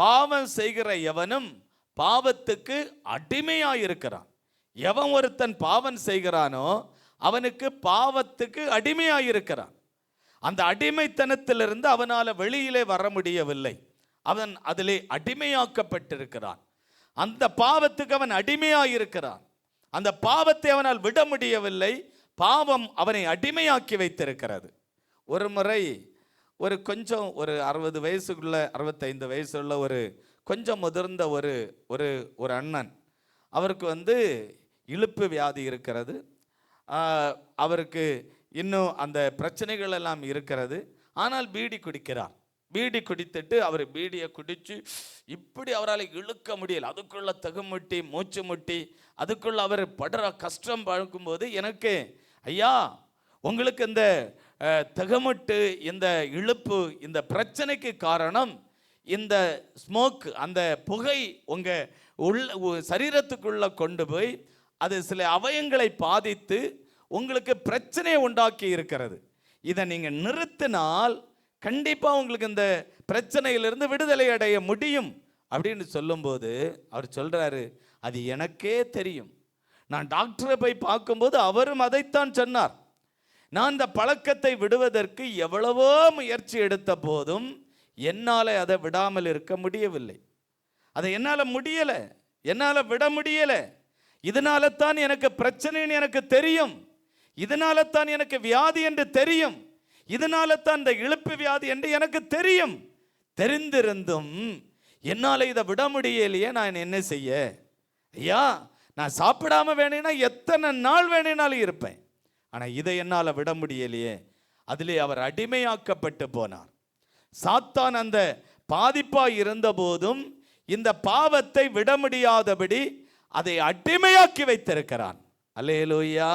பாவம் செய்கிற எவனும் பாவத்துக்கு அடிமையாக இருக்கிறான் எவன் ஒருத்தன் பாவம் செய்கிறானோ அவனுக்கு பாவத்துக்கு அடிமையாக இருக்கிறான் அந்த அடிமைத்தனத்திலிருந்து அவனால் வெளியிலே வர முடியவில்லை. அவன் அதிலே அடிமையாக்கப்பட்டிருக்கிறான். அந்த பாவத்துக்கு அவன் அடிமையாக இருக்கிறான் அந்த பாவத்தை அவனால் விட முடியவில்லை. பாவம் அவனை அடிமையாக்கி வைத்திருக்கிறது. ஒரு முறை ஒரு கொஞ்சம் ஒரு அறுபது வயசுக்குள்ள அறுபத்தைந்து வயசுள்ள ஒரு கொஞ்சம் முதிர்ந்த ஒரு ஒரு ஒரு அண்ணன். அவருக்கு வந்து இழுப்பு வியாதி இருக்கிறது. அவருக்கு இன்னும் அந்த பிரச்சனைகள் எல்லாம் இருக்கிறது. ஆனால் பீடி குடிக்கிறார். பீடி குடித்துட்டு அவர் பீடியை குடித்து இப்படி அவரால் இழுக்க முடியல. அதுக்குள்ளே தகுமுட்டி மூச்சு முட்டி அதுக்குள்ளே அவர் படுற கஷ்டம் பழக்கும்போது எனக்கு ஐயா உங்களுக்கு இந்த தகமுட்டு இந்த இழுப்பு இந்த பிரச்சனைக்கு காரணம் இந்த ஸ்மோக் அந்த புகை உங்கள் உள்ள உ- கொண்டு போய் அது சில அவயங்களை பாதித்து உங்களுக்கு பிரச்சனையை உண்டாக்கி இருக்கிறது. இதை நீங்கள் நிறுத்தினால் கண்டிப்பாக உங்களுக்கு இந்த பிரச்சனையிலிருந்து விடுதலை அடைய முடியும் அப்படின்னு சொல்லும்போது அவர் சொல்கிறாரு அது எனக்கே தெரியும். நான் டாக்டரை போய் பார்க்கும்போது அவரும் அதைத்தான் சொன்னார். நான் இந்த பழக்கத்தை விடுவதற்கு எவ்வளவோ முயற்சி எடுத்த போதும் என்னால் அதை விடாமல் இருக்க முடியவில்லை. அதை என்னால் முடியலை என்னால் விட முடியலை. இதனால தான் எனக்கு பிரச்சனைன்னு எனக்கு தெரியும். இதனால தான் எனக்கு வியாதி என்று தெரியும். இதனால தான் இந்த இழுப்பு வியாதி என்று எனக்கு தெரியும். தெரிந்திருந்தும் என்னால் இதை விட முடியலையே நான் என்ன செய்ய? ஐயா நான் சாப்பிடாம வேணும்னா எத்தனை நாள் வேணும்னாலும் இருப்பேன். ஆனால் இதை என்னால் விட முடியலையே. அதிலே அவர் அடிமையாக்கப்பட்டு போனார். சாத்தான் அந்த பாதிப்பாய் இருந்தபோதும் இந்த பாவத்தை விட முடியாதபடி அதை அடிமையாக்கி வைத்திருக்கிறான். அல்லேலூயா.